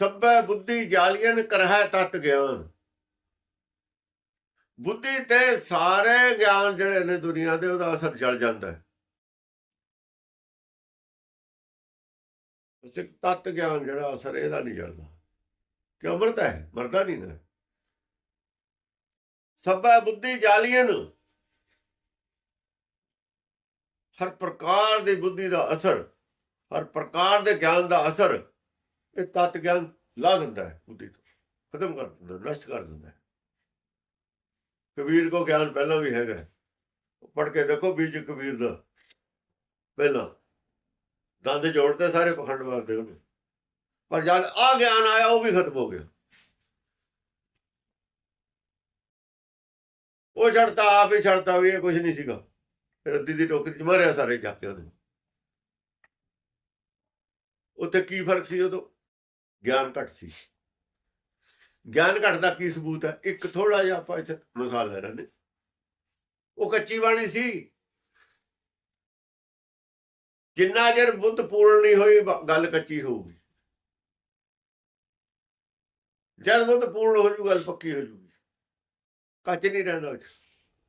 ਸਭੈ ਬੁੱਧੀ ਜਾਲੀਨ ਕਰਹਿ ਤਤ ਗਿਆਨ। ਬੁੱਧੀ ਤੇ ਸਾਰੇ ਗਿਆਨ ਜਿਹੜੇ ਨੇ ਦੁਨੀਆ ਦੇ, ਉਹਦਾ ਅਸਰ ਜਲ ਜਾਂਦਾ ਹੈ। ਸਿਰਫ ਤਤ ਗਿਆਨ ਜਿਹੜਾ ਅਸਰ ਇਹਦਾ ਨਹੀਂ ਜਲਦਾ। ਕਿਉਂ ਅਮਰਤ ਹੈ? ਮਰਦਾ ਨਹੀਂ ਨਾ। ਸਭੈ ਬੁੱਧੀ ਜਾਲੀਨ ਹਰ ਪ੍ਰਕਾਰ ਦੀ ਬੁੱਧੀ ਦਾ ਅਸਰ, ਹਰ ਪ੍ਰਕਾਰ ਦੇ ਗਿਆਨ ਦਾ ਅਸਰ ਇਹ ਤਤ ਗਿਆਨ ਲਾ ਦਿੰਦਾ ਹੈ ਬੁੱਧੀ ਤੋਂ, ਖਤਮ ਕਰ ਦਿੰਦਾ, ਨਸ਼ਟ ਕਰ ਦਿੰਦਾ ਕਬੀਰ ਕੋ ਗਿਆਨ ਪਹਿਲਾਂ ਵੀ ਹੈਗਾ ਪੜ ਕੇ ਦੇਖੋ ਬੀਜ ਕਬੀਰ ਦਾ। ਪਹਿਲਾਂ ਦੰਦ ਜੋੜਦੇ ਸਾਰੇ ਪਖੰਡ ਮਾਰਦੇ ਉਹਨੇ। ਪਰ ਜਦ ਆ ਗਿਆਨ ਆਇਆ, ਉਹ ਵੀ ਖਤਮ ਹੋ ਗਿਆ। ਉਹ ਛੜਤਾ ਆਪ ਹੀ ਛੜਤਾ ਵੀ ਇਹ ਕੁਝ ਨਹੀਂ ਸੀਗਾ। ਰੱਦੀ ਦੀ ਟੋਕਰੀ ਚ ਮਾਰਿਆ ਸਾਰੇ ਚੱਕ ਕੇ ਉਹਨੇ। ਉੱਥੇ ਕੀ ਫ਼ਰਕ ਸੀ ਉਦੋਂ? ਗਿਆਨ ਘਟ ਸੀ। ਗਿਆਨ ਘਟ ਦਾ ਕੀ ਸਬੂਤ ਹੈ? ਇੱਕ ਥੋੜਾ ਜਿਹਾ ਆਪਾਂ ਇੱਥੇ ਮਿਸਾਲ ਲੈ ਰਹੇ ਨੇ ਉਹ ਕੱਚੀ ਬਾਣੀ ਸੀ। ਜਿੰਨਾ ਚਿਰ ਬੁੱਧ ਪੂਰਨ ਨਹੀਂ ਹੋਈ ਗੱਲ ਕੱਚੀ ਹੋਊਗੀ। ਜਦ ਬੁੱਧ ਪੂਰਨ ਹੋ ਜੂ, ਗੱਲ ਪੱਕੀ ਹੋ ਜੂਗੀ। ਕੱਚ ਨਹੀਂ ਰਹਿੰਦਾ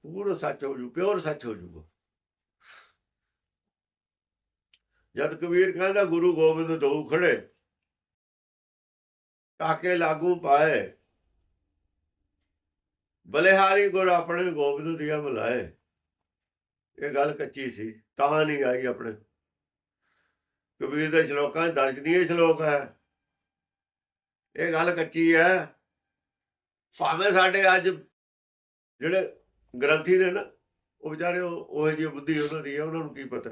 ਉਹ ਪੂਰਾ ਸੱਚ ਹੋ ਜੂ, ਪਿਓਰ ਸੱਚ ਹੋ ਜੂਗਾ। ਜਦ ਕਬੀਰ ਕਹਿੰਦਾ, ਗੁਰੂ ਗੋਬਿੰਦ ਦੋ ਖੜੇ ਕਾਕੇ ਲਾਗੂ ਪਾਏ। ਬਲਿਹਾਰੀ ਗੁਰ ਆਪਣੇ ਗੋਬਿੰਦ ਦੀਆਂ ਬੁਲਾਏ ਇਹ ਗੱਲ ਕੱਚੀ ਸੀ, ਤਾਂ ਨਹੀਂ ਆਈ ਆਪਣੇ। ਕਬੀਰ ਦੇ ਸ਼ਲੋਕਾਂ 'ਚ ਦਰਜ ਸ਼ਲੋਕ ਹੈ। ਇਹ ਗੱਲ ਕੱਚੀ ਹੈ। ਭਾਵੇਂ ਸਾਡੇ ਅੱਜ ਜਿਹੜੇ ਗ੍ਰੰਥੀ ਨੇ ਨਾ, ਉਹ ਵਿਚਾਰੇ ਉਹ ਉਹ ਜਿਹੀ ਬੁੱਧੀ ਉਹਨਾਂ ਦੀ ਹੈ, ਉਹਨਾਂ ਨੂੰ ਕੀ ਪਤਾ।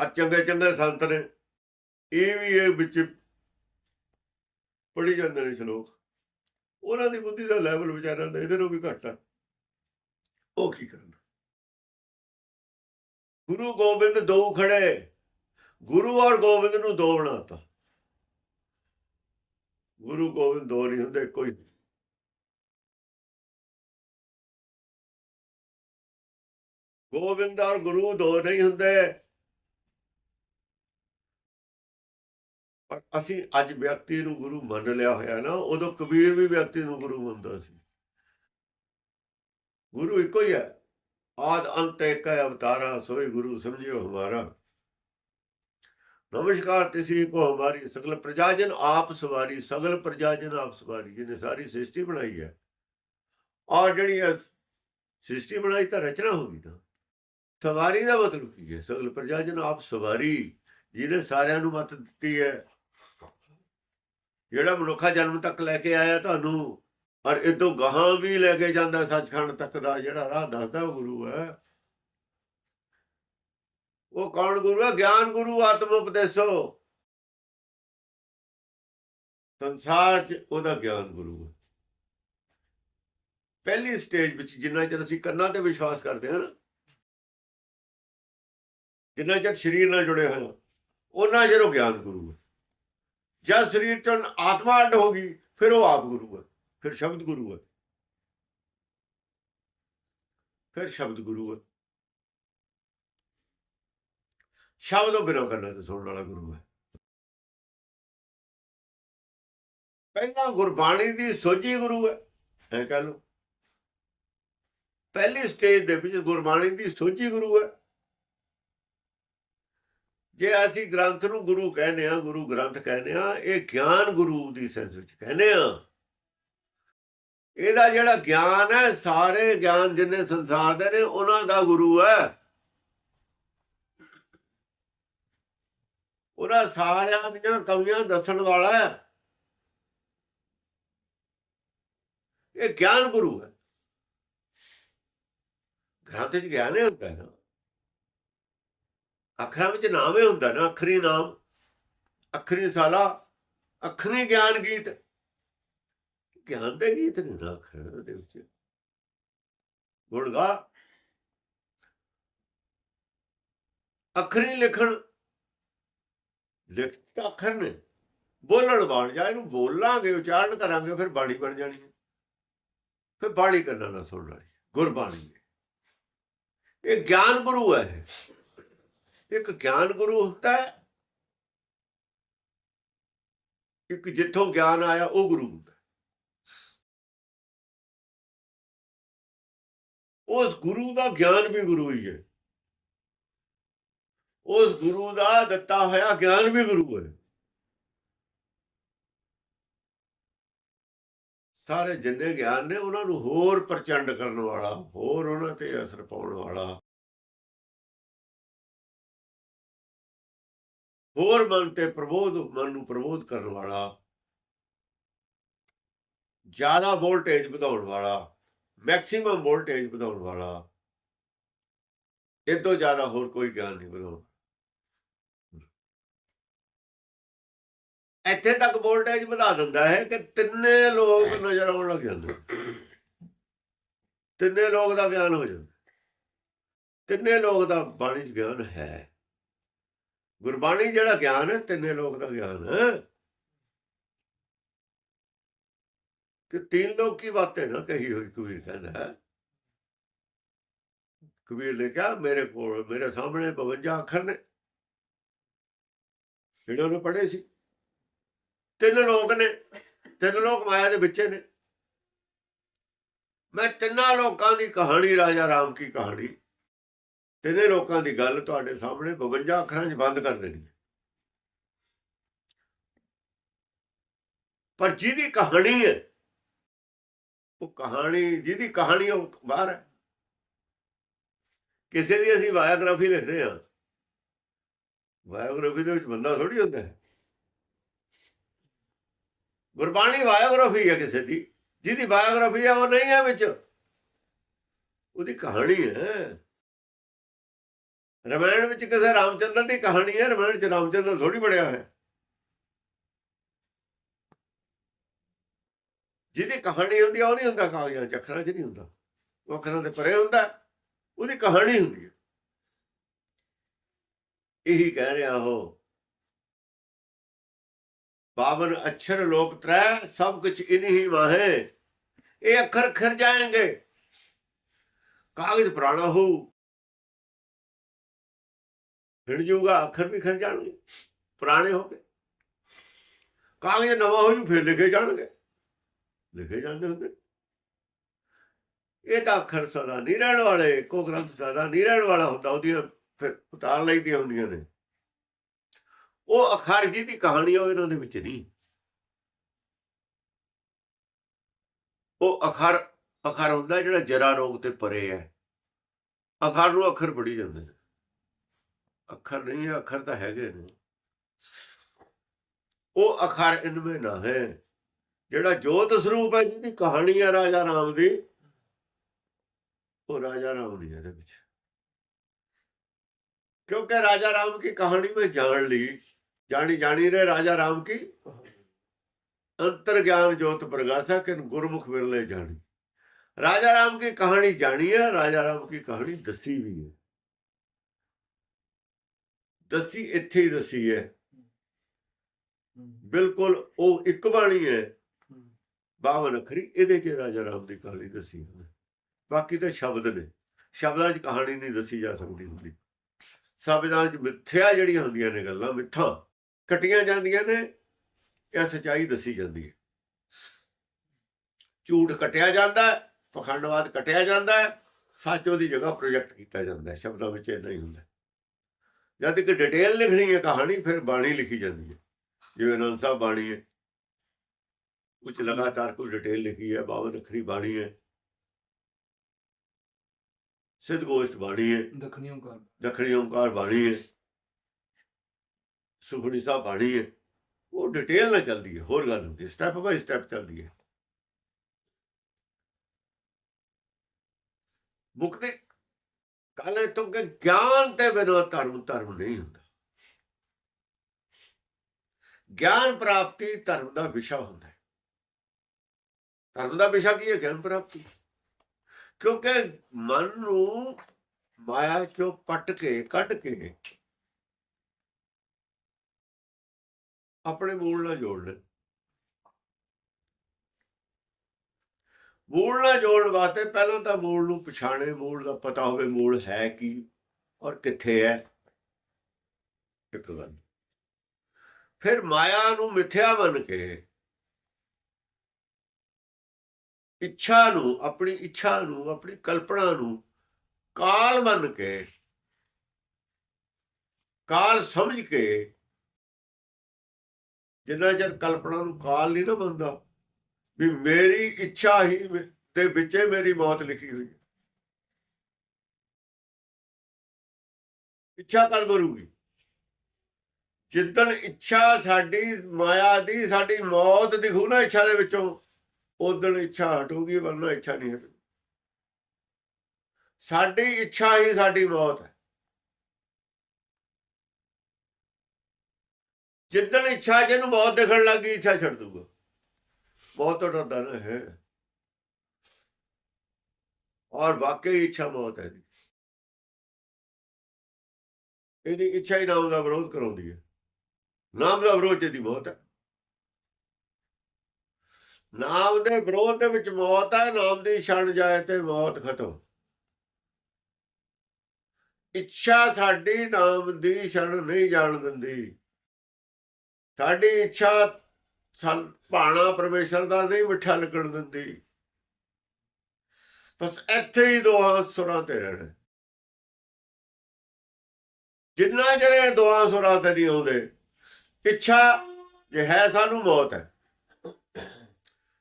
ਆ ਚੰਗੇ ਚੰਗੇ ਸੰਤ ਨੇ। ਇਹ ਵੀ ਇਹ ਵਿੱਚ ਪੜੀ ਜਾਂਦੇ ਨੇ ਸ਼ਲੋਕ। ਉਹਨਾਂ ਦੀ ਬੁੱਧੀ ਦਾ ਲੈਵਲ ਵਿਚਾਰਿਆਂ ਦਾ ਇਹਦੇ ਨੂੰ ਵੀ ਘੱਟ ਆ। ਉਹ ਕੀ ਕਰਨਾ? ਗੁਰੂ ਗੋਬਿੰਦ ਦੋ ਖੜੇ। ਗੁਰੂ ਔਰ ਗੋਬਿੰਦ ਨੂੰ ਦੋ ਬਣਾਤਾ। ਗੁਰੂ ਗੋਬਿੰਦ ਦੋ ਨਹੀਂ ਹੁੰਦੇ ਕੋਈ ਗੋਬਿੰਦ ਔਰ ਗੁਰੂ ਦੋ ਨਹੀਂ ਹੁੰਦੇ। ਪਰ ਅਸੀਂ ਅੱਜ ਵਿਅਕਤੀ ਨੂੰ ਗੁਰੂ ਮੰਨ ਲਿਆ ਹੋਇਆ ਨਾ, ਉਦੋਂ ਕਬੀਰ ਵੀ ਵਿਅਕਤੀ ਨੂੰ ਗੁਰੂ ਮੰਨਦਾ ਸੀ। ਗੁਰੂ ਇੱਕੋ ਹੀ ਹੈ। ਆਦ ਅੰਤ ਇੱਕ ਹੈ, ਅਵਤਾਰਾ, ਸੋਈ ਗੁਰੂ ਸਮਝਿਓ ਹਮਾਰਾ। ਨਮਸਕਾਰ ਤਿਸੀ ਕੋ ਹਮਾਰੀ ਸਗਲ ਪ੍ਰਜਾਜਨ ਆਪ ਸਵਾਰੀ, ਸਗਲ ਪ੍ਰਜਾਜਨ ਆਪ ਸਵਾਰੀ, ਜਿਹਨੇ ਸਾਰੀ ਸ੍ਰਿਸ਼ਟੀ ਬਣਾਈ ਹੈ। ਔਰ ਜਿਹੜੀ ਇਹ ਸ੍ਰਿਸ਼ਟੀ ਬਣਾਈ ਤਾਂ ਰਚਨਾ ਹੋ ਗਈ ਨਾ। ਸਵਾਰੀ ਦਾ ਮਤਲਬ ਕੀ ਹੈ? ਸਗਲ ਪ੍ਰਜਾਜਨ ਆਪ ਸਵਾਰੀ, ਜਿਹਨੇ ਸਾਰਿਆਂ ਨੂੰ ਮਤ ਦਿੱਤੀ ਹੈ। ਜਿਹੜਾ ਮਨੁੱਖਾ ਜਨਮ ਤੱਕ ਲੈ ਕੇ ਆਇਆ ਤੁਹਾਨੂੰ ਔਰ ਇਦੋਂ ਗਾਹਾਂ ਵੀ ਲੈ ਕੇ ਜਾਂਦਾ ਸੱਚਖੰਡ ਤੱਕ ਦਾ, ਜਿਹੜਾ ਰਾਹ ਦੱਸਦਾ ਗੁਰੂ ਹੈ। ਉਹ ਕੌਣ ਗੁਰੂ ਹੈ? ਗਿਆਨ ਗੁਰੂ, ਆਤਮ ਉਪਦੇਸੋ। ਸੰਸਾਰ 'ਚ ਉਹਦਾ ਗਿਆਨ ਗੁਰੂ ਹੈ। ਪਹਿਲੀ ਸਟੇਜ ਵਿੱਚ ਜਿੰਨਾ ਚਿਰ ਅਸੀਂ ਕੰਨਾਂ ਤੇ ਵਿਸ਼ਵਾਸ ਕਰਦੇ ਹਾਂ ਨਾ, ਜਿੰਨਾ ਚਿਰ ਸਰੀਰ ਨਾਲ ਜੁੜੇ ਹੋਏ ਹਾਂ ਉਹਨਾਂ ਚਿਰ ਉਹ ਗਿਆਨ ਗੁਰੂ ਹੈ। ਜਦ ਸਰੀਰ ਚੋਂ ਆਤਮਾ ਅੱਡ ਹੋ ਗਈ, ਫਿਰ ਉਹ ਆਪ ਗੁਰੂ ਹੈ, ਫਿਰ ਸ਼ਬਦ ਗੁਰੂ ਹੈ। ਫਿਰ ਸ਼ਬਦ ਗੁਰੂ ਹੈ। ਸ਼ਬਦੋਂ ਬਿਨਾਂ ਕਰਨਾ ਤੇ ਸੁਣਨ ਵਾਲਾ ਗੁਰੂ ਹੈ। ਪਹਿਲਾਂ ਗੁਰਬਾਣੀ ਦੀ ਸੋਝੀ ਗੁਰੂ ਹੈ, ਐ ਕਹ ਲਓ। ਪਹਿਲੀ ਸਟੇਜ ਦੇ ਵਿੱਚ ਗੁਰਬਾਣੀ ਦੀ ਸੋਝੀ ਗੁਰੂ ਹੈ। ਜੇ ਅਸੀਂ ਗ੍ਰੰਥ ਨੂੰ ਗੁਰੂ ਕਹਿੰਦੇ ਆ ਗੁਰੂ ਗ੍ਰੰਥ ਕਹਿੰਦੇ ਆ ਇਹ ਗਿਆਨ ਗੁਰੂ ਦੀ ਸੈਂਸ ਵਿੱਚ ਕਹਿੰਦੇ ਆ ਇਹਦਾ ਜਿਹੜਾ ਗਿਆਨ ਹੈ, ਸਾਰੇ ਗਿਆਨ ਜਿੰਨੇ ਸੰਸਾਰ ਦੇ ਨੇ, ਉਹਨਾਂ ਦਾ ਗੁਰੂ ਹੈ। ਉਹਦਾ ਸਾਰਿਆਂ ਦੀਆਂ ਕਵੀਆਂ ਦੱਸਣ ਵਾਲਾ ਹੈ। ਇਹ ਗਿਆਨ ਗੁਰੂ ਹੈ। ਗ੍ਰੰਥ 'ਚ ਗਿਆਨ ਹੀ ਹੁੰਦਾ ਹੈ ਅੱਖਰਾਂ ਵਿੱਚ ਨਾਮ ਹੀ ਹੁੰਦਾ ਨਾ, ਅੱਖਰੀ ਨਾਮ, ਅੱਖਰੀ ਸਾਲਾ ਅੱਖਰੀ ਗਿਆਨ ਗੀਤ। ਗਿਆਨ ਦੇ ਗੀਤ ਨੇ ਨਾ ਅੱਖਰਾਂ ਦੇ ਵਿੱਚ। ਗੁਣਗਾ। ਅੱਖਰੀ ਲਿਖਣ, ਲਿਖਤ ਅੱਖਰ ਨੇ। ਬੋਲਣ ਬਣ ਜਾ ਇਹਨੂੰ ਬੋਲਾਂਗੇ, ਉਚਾਰਨ ਕਰਾਂਗੇ, ਫਿਰ ਬਾਣੀ ਬਣ ਜਾਣੀ ਹੈ। ਫਿਰ ਬਾਣੀ ਕਰਨਾ ਨਾ ਸੁਣ ਵਾਲੀ, ਗੁਰਬਾਣੀ ਇਹ ਗਿਆਨ ਗੁਰੂ ਹੈ ਇਹ। ਇੱਕ ਗਿਆਨ ਗੁਰੂ ਹੁੰਦਾ ਹੈ, ਇੱਕ ਜਿੱਥੋਂ ਗਿਆਨ ਆਇਆ ਉਹ ਗੁਰੂ ਹੁੰਦਾ ਉਸ ਗੁਰੂ ਦਾ ਗਿਆਨ ਵੀ ਗੁਰੂ ਹੀ ਹੈ। ਉਸ ਗੁਰੂ ਦਾ ਦਿੱਤਾ ਹੋਇਆ ਗਿਆਨ ਵੀ ਗੁਰੂ ਹੈ। ਸਾਰੇ ਜਿੰਨੇ ਗਿਆਨ ਨੇ, ਉਹਨਾਂ ਨੂੰ ਹੋਰ ਪ੍ਰਚੰਡ ਕਰਨ ਵਾਲਾ, ਹੋਰ ਉਹਨਾਂ ਤੇ ਅਸਰ ਪਾਉਣ ਵਾਲਾ ਹੋਰ ਮਨ ਤੇ ਪ੍ਰਬੋਧ, ਮਨ ਨੂੰ ਪ੍ਰਬੋਧ ਕਰਨ ਵਾਲਾ, ਜ਼ਿਆਦਾ ਵੋਲਟੇਜ ਵਧਾਉਣ ਵਾਲਾ ਮੈਕਸਿਮਮ ਵੋਲਟੇਜ ਵਧਾਉਣ ਵਾਲਾ, ਇਹ ਤੋਂ ਜ਼ਿਆਦਾ ਹੋਰ ਕੋਈ ਗਿਆਨ ਨਹੀਂ ਵਧਾਉਣ। ਇੱਥੇ ਤੱਕ ਵੋਲਟੇਜ ਵਧਾ ਦਿੰਦਾ ਹੈ ਕਿ ਤਿੰਨੇ ਲੋਕ ਨਜ਼ਰ ਆਉਣ ਲੱਗ ਜਾਂਦੇ ਤਿੰਨੇ ਲੋਕ ਦਾ ਗਿਆਨ ਹੋ ਜਾਂਦਾ। ਤਿੰਨੇ ਲੋਕ ਦਾ ਬਾਣੀ ਚ ਗਿਆਨ ਹੈ। ਗੁਰਬਾਣੀ ਜਿਹੜਾ ਗਿਆਨ ਹੈ, ਤਿੰਨੇ ਲੋਕ ਦਾ ਗਿਆਨ ਹੈ। ਕਿ ਤਿੰਨ ਲੋਕ ਕੀ ਬਾਤ ਨਾ, ਕਹੀ ਹੋਈ ਕਬੀਰ ਕਹਿੰਦਾ ਕਬੀਰ ਨੇ ਕਿਹਾ, ਮੇਰੇ ਕੋਲ, ਮੇਰੇ ਸਾਹਮਣੇ 52 ਅੱਖਰ ਨੇ। ਜਿਹੜੇ ਉਹਨੇ ਪੜ੍ਹੇ ਸੀ। ਤਿੰਨ ਲੋਕ ਨੇ, ਤਿੰਨ ਲੋਕ ਮਾਇਆ ਦੇ ਵਿੱਚੇ ਨੇ। ਮੈਂ ਤਿੰਨਾਂ ਲੋਕਾਂ ਦੀ ਕਹਾਣੀ, ਰਾਜਾ ਰਾਮ ਕੀ ਕਹਾਣੀ ਤਿੰਨੇ ਲੋਕਾਂ ਦੀ ਗੱਲ ਤੁਹਾਡੇ ਸਾਹਮਣੇ 52 ਅੱਖਰਾਂ 'ਚ ਬੰਦ ਕਰ ਦੇਣੀ ਪਰ ਜਿਹਦੀ ਕਹਾਣੀ ਹੈ, ਉਹ ਕਹਾਣੀ, ਜਿਹਦੀ ਕਹਾਣੀ ਉਹ ਬਾਹਰ ਹੈ। ਕਿਸੇ ਦੀ ਅਸੀਂ ਬਾਇਓਗ੍ਰਾਫੀ ਲਿਖਦੇ ਹਾਂ। ਬਾਇਓਗ੍ਰਾਫੀ ਦੇ ਵਿੱਚ ਬੰਦਾ ਥੋੜੀ ਹੁੰਦਾ ਹੈ। ਗੁਰਬਾਣੀ ਬਾਇਓਗ੍ਰਾਫੀ ਹੈ ਕਿਸੇ ਦੀ। ਜਿਹਦੀ ਬਾਇਓਗ੍ਰਾਫੀ ਹੈ, ਉਹ ਨਹੀਂ ਹੈ ਵਿੱਚ। ਉਹਦੀ ਕਹਾਣੀ ਹੈ। ਰਮਾਇਣ ਵਿੱਚ ਕਿਸੇ ਰਾਮਚੰਦਰ ਦੀ ਕਹਾਣੀ ਹੈ, ਰਮਾਇਣ 'ਚ ਰਾਮਚੰਦਰ ਥੋੜੀ ਬੜਿਆ ਹੈ ਜਿਹਦੀ ਕਹਾਣੀ ਹੁੰਦੀ ਆ, ਉਹ ਨਹੀਂ ਹੁੰਦਾ ਕਾਗਜ਼ਾਂ 'ਚ ਅੱਖਰਾਂ 'ਚ ਨਹੀਂ ਹੁੰਦਾ। ਉਹ ਅੱਖਰਾਂ ਦੇ ਪਰੇ ਹੁੰਦਾ, ਉਹਦੀ ਕਹਾਣੀ ਹੁੰਦੀ ਹੈ ਇਹੀ ਕਹਿ ਰਿਹਾ ਹੋ ਬਾਵਨ ਅक्षर ਲੋਕ ਤ੍ਰੈ, ਸਭ ਕੁਝ ਇਨਹੀ ਮਾਹੇ। ਇਹ ਅੱਖਰ ਖਰ ਜਾਏਗੇ। ਕਾਗਜ਼ ਪੁਰਾਣਾ ਹੋ ਫਿਰ ਜੂਗਾ ਅੱਖਰ ਵੀ ਖਰ ਜਾਣਗੇ। ਪੁਰਾਣੇ ਹੋ ਕੇ। ਕਾਗਜ਼ ਨਵਾਂ ਹੋ ਜੂ, ਫਿਰ ਲਿਖੇ ਜਾਣਗੇ। ਲਿਖੇ ਜਾਂਦੇ ਹੁੰਦੇ। ਇਹ ਤਾਂ ਅੱਖਰ ਸਦਾ ਨਹੀਂ ਰਹਿਣ ਵਾਲੇ, ਇੱਕੋ ਗ੍ਰੰਥ ਸਦਾ ਨਹੀਂ ਰਹਿਣ ਵਾਲਾ ਹੁੰਦਾ, ਉਹਦੀਆਂ ਫਿਰ ਉਤਾਰ ਲਈਦੀਆਂ ਹੁੰਦੀਆਂ ਨੇ। ਉਹ ਅਖਰ ਜੀ ਦੀ ਕਹਾਣੀ ਉਹ ਇਹਨਾਂ ਦੇ ਵਿੱਚ ਨਹੀਂ। ਉਹ ਅਖਰ ਅਖਰ ਹੁੰਦਾ ਜਿਹੜਾ ਜਰਾ ਰੋਗ ਤੇ ਪਰੇ ਹੈ। ਅਖਰ ਨੂੰ ਅੱਖਰ ਪੜੀ ਜਾਂਦੇ ਨੇ। ਅੱਖਰ ਨਹੀਂ ਹੈ ਅੱਖਰ ਤਾਂ ਹੈਗੇ ਨੇ ਉਹ ਅਖਰ ਇਨਵੇਂ ਨਾ ਹੈ ਜਿਹੜਾ ਜੋਤ ਸਰੂਪ ਹੈ ਜਿਹਦੀ ਕਹਾਣੀ ਹੈ ਰਾਜਾ ਰਾਮ ਦੀ ਉਹ ਰਾਜਾ ਰਾਮ ਨਹੀਂ ਹੈ ਇਹਦੇ ਵਿੱਚ क्योंकि राजा राम की कहानी में जान ली जानी जानी रे राजा राम की अंतर ज्ञान जोत प्रगासा किन गुरमुख विरले जानी राजा राम की कहानी जानी है राजा राम की कहानी दसी भी है दसी ਇੱਥੇ ਹੀ ਦਸੀ ਹੈ। ਬਿਲਕੁਲ ਉਹ ਇੱਕ ਬਾਣੀ ਹੈ। ਬਾਵਨ ਅਖਰੀ ਇਹਦੇ 'ਚ ਰਾਜਾ ਰਾਮ ਦੀ ਕਹਾਣੀ ਦੱਸੀ ਹੈ। ਬਾਕੀ ਤਾਂ ਸ਼ਬਦ ਨੇ। ਸ਼ਬਦਾਂ 'ਚ ਕਹਾਣੀ ਨਹੀਂ ਦੱਸੀ ਜਾ ਸਕਦੀ ਹੁੰਦੀ। ਸ਼ਬਦਾਂ 'ਚ ਮਿੱਥਿਆ ਜਿਹੜੀਆਂ ਹੁੰਦੀਆਂ ਨੇ ਗੱਲਾਂ ਮਿੱਥਾ। ਕਟੀਆਂ ਜਾਂਦੀਆਂ ਨੇ ਇਹ ਸਚਾਈ ਦੱਸੀ ਜਾਂਦੀ ਹੈ। ਝੂਠ ਕਟਿਆ ਜਾਂਦਾ ਪਖੰਡਵਾਦ ਕਟਿਆ ਜਾਂਦਾ ਸੱਚ ਉਹਦੀ ਜਗ੍ਹਾ ਪ੍ਰੋਜੈਕਟ ਕੀਤਾ ਜਾਂਦਾ ਸ਼ਬਦਾਂ ਵਿੱਚ ਇਹ ਨਹੀਂ ਹੁੰਦਾ ਜਦ ਕਿ ਡਿਟੇਲ ਲਿਖਣੀ ਹੈ ਕਹਾਣੀ ਫਿਰ ਬਾਣੀ ਲਿਖੀ ਜਾਂਦੀ ਹੈ। ਜਿਵੇਂ ਅਨੰਦ ਸਾਹਿਬ ਬਾਣੀ ਹੈ। ਕੁਝ ਲਗਾਤਾਰ ਕੋਈ ਡਿਟੇਲ ਲਿਖੀ ਹੈ ਬਾਵਨ ਅੱਖਰੀ ਬਾਣੀ ਹੈ। ਸਿੱਧ ਗੋਸ਼ਟ ਬਾਣੀ ਹੈ। ਦੱਖਣੀ ਓਂਕਾਰ। ਦੱਖਣੀ ਓੰਕਾਰ ਬਾਣੀ ਹੈ। ਸੁਖਣੀ ਸਾਹਿਬ ਬਾਣੀ ਹੈ। ਉਹ ਡਿਟੇਲ ਨਾਲ ਚੱਲਦੀ ਹੈ ਹੋਰ ਗੱਲ ਹੁੰਦੀ ਸਟੈਪ ਬਾਈ ਸਟੈਪ ਚੱਲਦੀ ਹੈ। ਮੁਕਤੀ ਕਾਲੇ ਤੋਂ ਕਿ ਗਿਆਨ ਤੇ ਬਿਨਾਂ ਧਰਮ ਧਰਮ ਨਹੀਂ ਹੁੰਦਾ। ਗਿਆਨ ਪ੍ਰਾਪਤੀ ਧਰਮ ਦਾ ਵਿਸ਼ਾ ਹੁੰਦਾ ਹੈ। ਧਰਮ ਦਾ ਵਿਸ਼ਾ ਕੀ ਹੈ? ਗਿਆਨ ਪ੍ਰਾਪਤੀ। ਕਿਉਂਕਿ ਮਨ ਨੂੰ ਮਾਇਆ ਚੋਂ ਪੱਟ ਕੇ, ਕੱਢ ਕੇ ਆਪਣੇ ਮੂਲ ਨਾਲ ਜੋੜ ਲੈ ਮੂਲ ਨਾਲ ਜੋੜਨ ਵਾਸਤੇ ਪਹਿਲਾਂ ਤਾਂ ਮੂਲ ਨੂੰ ਪਛਾਣੇ, ਮੂਲ ਦਾ ਪਤਾ ਹੋਵੇ ਮੂਲ ਹੈ ਕੀ ਔਰ ਕਿੱਥੇ ਹੈ। ਇੱਕ ਗੱਲ। ਫਿਰ ਮਾਇਆ ਨੂੰ ਮਿਥਿਆ ਮੰਨ ਕੇ ਇੱਛਾ ਨੂੰ, ਆਪਣੀ ਇੱਛਾ ਨੂੰ, ਆਪਣੀ ਕਲਪਨਾ ਨੂੰ ਕਾਲ ਮੰਨ ਕੇ, ਕਾਲ ਸਮਝ ਕੇ ਜਿੰਨਾ ਚਿਰ ਕਲਪਨਾ ਨੂੰ ਕਾਲ ਨਹੀਂ ਨਾ ਬੰਦਾ ਵੀ ਮੇਰੀ ਇੱਛਾ ਹੀ ਦੇ ਵਿੱਚ ਮੇਰੀ ਮੌਤ ਲਿਖੀ ਹੋਈ ਹੈ। ਇੱਛਾ ਕਦ ਮਰੂਗੀ। ਜਿੱਦਣ ਇੱਛਾ ਸਾਡੀ ਮਾਇਆ ਦੀ, ਸਾਡੀ ਮੌਤ ਦਿਖੂ ਨਾ ਇੱਛਾ ਦੇ ਵਿੱਚੋਂ ਉਦਣ ਇੱਛਾ ਹਟੂਗੀ, ਵਰਨਾ ਇੱਛਾ ਨਹੀਂ ਹਟੂਗੀ। ਸਾਡੀ ਇੱਛਾ ਹੀ ਸਾਡੀ ਮੌਤ ਹੈ। ਜਿੱਦਣ ਇੱਛਾ ਜਿਹਨੂੰ ਮੌਤ ਦਿਖਣ ਲੱਗੀ ਇੱਛਾ ਛੱਡ ਦੂਗਾ। ਮੌਤ ਤੋਂ ਡਰਦਾ ਨਾ ਹੈ। ਔਰ ਵਾਕਈ ਇੱਛਾ ਮੌਤ ਇਹਦੀ। ਇੱਛਾ ਹੀ ਨਾਮ ਦਾ ਵਿਰੋਧ ਕਰਾਉਂਦੀ ਹੈ। ਨਾਮ ਦਾ ਵਿਰੋਧ ਇਹਦੀ ਮੌਤ ਹੈ। ਨਾਮ ਦੇ ਵਿਰੋਧ ਦੇ ਵਿੱਚ ਮੌਤ ਹੈ, ਨਾਮ ਦੀ ਛਣ ਜਾਏ ਤੇ ਮੌਤ ਖਤਮ। ਇੱਛਾ ਸਾਡੀ ਨਾਮ ਦੀ ਛਣ ਨਹੀਂ ਜਾਣ ਦਿੰਦੀ। ਸਾਡੀ ਇੱਛਾ ਸੰ, ਭਾਣਾ ਪਰਮੇਸ਼ਰ ਦਾ ਨਹੀਂ ਮਿੱਠਾ ਲੱਗਣ ਦਿੰਦੀ। ਬਸ ਇੱਥੇ ਹੀ ਦੋਹਾਂ ਸੁਰਾਂ ਤੇ ਰਹਿਣਾ। ਜਿੰਨਾ ਚਿਰ ਦੋਹਾਂ ਸੁਰਾਂ ਤੇ ਨਹੀਂ ਆਉਂਦੇ, ਇੱਛਾ ਜੇ ਹੈ ਸਾਨੂੰ ਮੌਤ ਹੈ।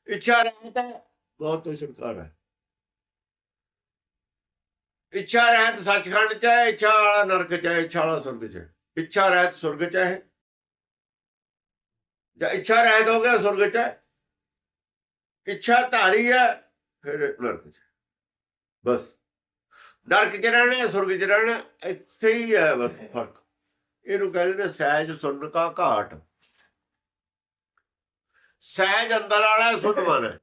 ਇੱਛਾ ਰਹਿਤ ਹੈ ਬਹੁਤ ਤੋਂ ਛੁਟਕਾਰਾ ਹੈ। ਇੱਛਾ ਰਹਿਤ ਸੱਚਖੰਡ ਚ ਹੈ, ਇੱਛਾ ਵਾਲਾ ਨਰਕ ਚ ਹੈ, ਇੱਛਾ ਵਾਲਾ ਸੁਰਗ ਚ ਹੈ। ਇੱਛਾ ਰਹਿਤ ਸੁਰਗ ਚ ਹੈ। ਜਾਂ ਇੱਛਾ ਰਹਿਤ ਹੋ ਗਿਆ ਸੁਰਗ ਚ ਹੈ ਇੱਛਾ ਧਾਰੀ ਹੈ, ਫਿਰ ਨਰਕ ਚ। ਬਸ। ਨਰਕ ਚ ਰਹਿਣਾ, ਸੁਰਗ ਚ ਰਹਿਣਾ, ਇੱਥੇ ਹੀ ਹੈ ਬਸ ਫ਼ਰਕ। ਇਹਨੂੰ ਕਹਿੰਦੇ ਨੇ ਸਹਿਜ ਸੁਣ ਕਾ ਘਾਟ। ਸਹਿਜ ਅੰਦਰ ਵਾਲਾ ਸੁਣ ਮਨ। ਹੈ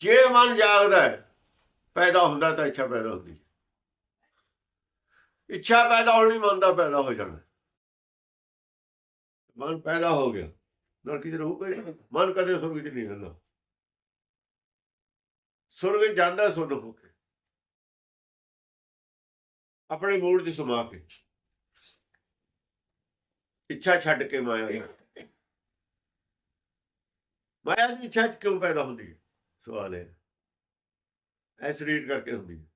ਜੇ ਮਨ ਜਾਗਦਾ ਹੈ, ਪੈਦਾ ਹੁੰਦਾ ਤਾਂ ਇੱਛਾ ਪੈਦਾ ਹੁੰਦੀ ਹੈ। ਇੱਛਾ ਪੈਦਾ ਹੋਣੀ, ਮਨ ਦਾ ਪੈਦਾ ਹੋ ਜਾਣਾ। ਮਨ ਪੈਦਾ ਹੋ ਗਿਆ। ਨਰਕ ਚ ਰਹੂਗਾ ਹੀ ਮਨ ਕਦੇ ਸੁਰਗ ਚ ਨਹੀਂ ਰਹਿੰਦਾ। ਸੁਰਗ ਜਾਂਦਾ ਸੁਣ ਹੋ ਕੇ। ਆਪਣੇ ਮੂਡ ਚ ਸਮਾ ਕੇ। ਇੱਛਾ ਛੱਡ ਕੇ ਮਾਇਆ ਮਾਇਆ ਦੀ ਇੱਛਾ ਕਿਉਂ ਪੈਦਾ ਹੁੰਦੀ ਹੈ? ਸਵਾਲ ਹੈ। ਐ ਸਰੀਰ ਕਰਕੇ ਹੁੰਦੀ ਹੈ।